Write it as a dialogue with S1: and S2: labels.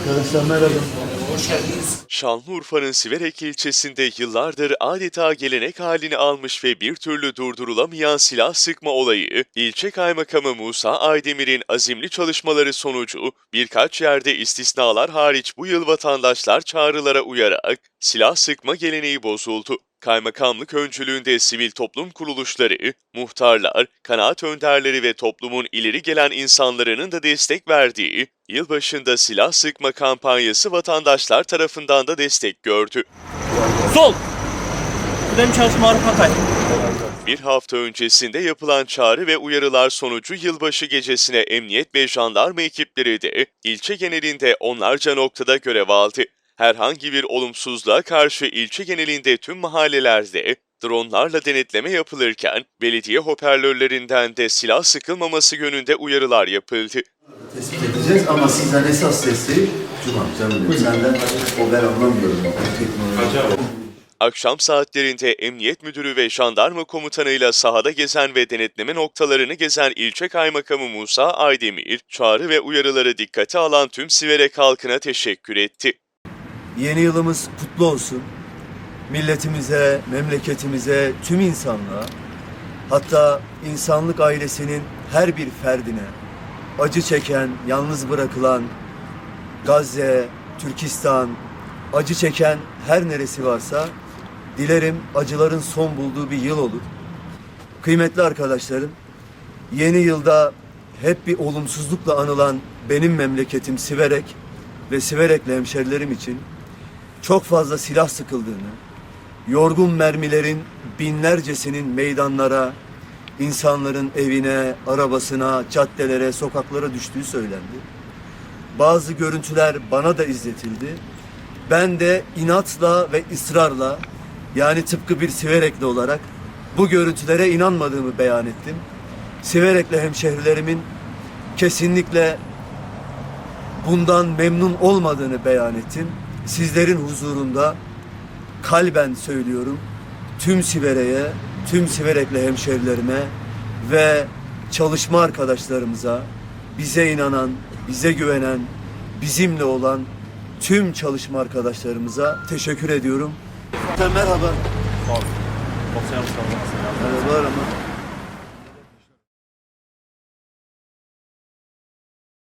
S1: Arkadaşlar merhaba.
S2: Şanlıurfa'nın Siverek ilçesinde yıllardır adeta gelenek halini almış ve bir türlü durdurulamayan silah sıkma olayı, ilçe kaymakamı Musa Aydemir'in azimli çalışmaları sonucu birkaç yerde istisnalar hariç bu yıl vatandaşlar çağrılara uyarak silah sıkma geleneği bozuldu. Kaymakamlık öncülüğünde sivil toplum kuruluşları, muhtarlar, kanaat önderleri ve toplumun ileri gelen insanlarının da destek verdiği yılbaşında silah sıkma kampanyası vatandaşlar tarafından da destek gördü.
S3: Sol. Kıdem çalışma Arif Hatay.
S2: Bir hafta öncesinde yapılan çağrı ve uyarılar sonucu yılbaşı gecesine emniyet ve jandarma ekipleri de ilçe genelinde onlarca noktada görev aldı. Herhangi bir olumsuzluğa karşı ilçe genelinde tüm mahallelerde dronlarla denetleme yapılırken belediye hoparlörlerinden de silah sıkılmaması yönünde uyarılar yapıldı.
S1: Tespit edeceğiz ama sizden esas desteği Cuma canım. Senden o ben anlamıyorum. Bu teknoloji.
S2: Akşam saatlerinde Emniyet Müdürü ve Jandarma Komutanıyla sahada gezen ve denetleme noktalarını gezen ilçe kaymakamı Musa Aydemir, çağrı ve uyarıları dikkate alan tüm Siverek halkına teşekkür etti.
S1: Yeni yılımız kutlu olsun. Milletimize, memleketimize, tüm insanlığa, hatta insanlık ailesinin her bir ferdine, acı çeken, yalnız bırakılan, Gazze, Türkistan, acı çeken her neresi varsa, dilerim acıların son bulduğu bir yıl olur. Kıymetli arkadaşlarım, yeni yılda hep bir olumsuzlukla anılan benim memleketim Siverek ve Siverekli hemşerilerim için çok fazla silah sıkıldığını, yorgun mermilerin binlercesinin meydanlara, insanların evine, arabasına, caddelere, sokaklara düştüğü söylendi. Bazı görüntüler bana da izletildi. Ben de inatla ve ısrarla yani tıpkı bir Siverekli olarak bu görüntülere inanmadığımı beyan ettim. Siverekli hemşehrilerimin kesinlikle bundan memnun olmadığını beyan ettim. Sizlerin huzurunda kalben söylüyorum. Tüm Siverek'e, tüm Siverekli hemşerilerime ve çalışma arkadaşlarımıza, bize inanan, bize güvenen, bizimle olan tüm çalışma arkadaşlarımıza teşekkür ediyorum. Merhaba. Merhaba ama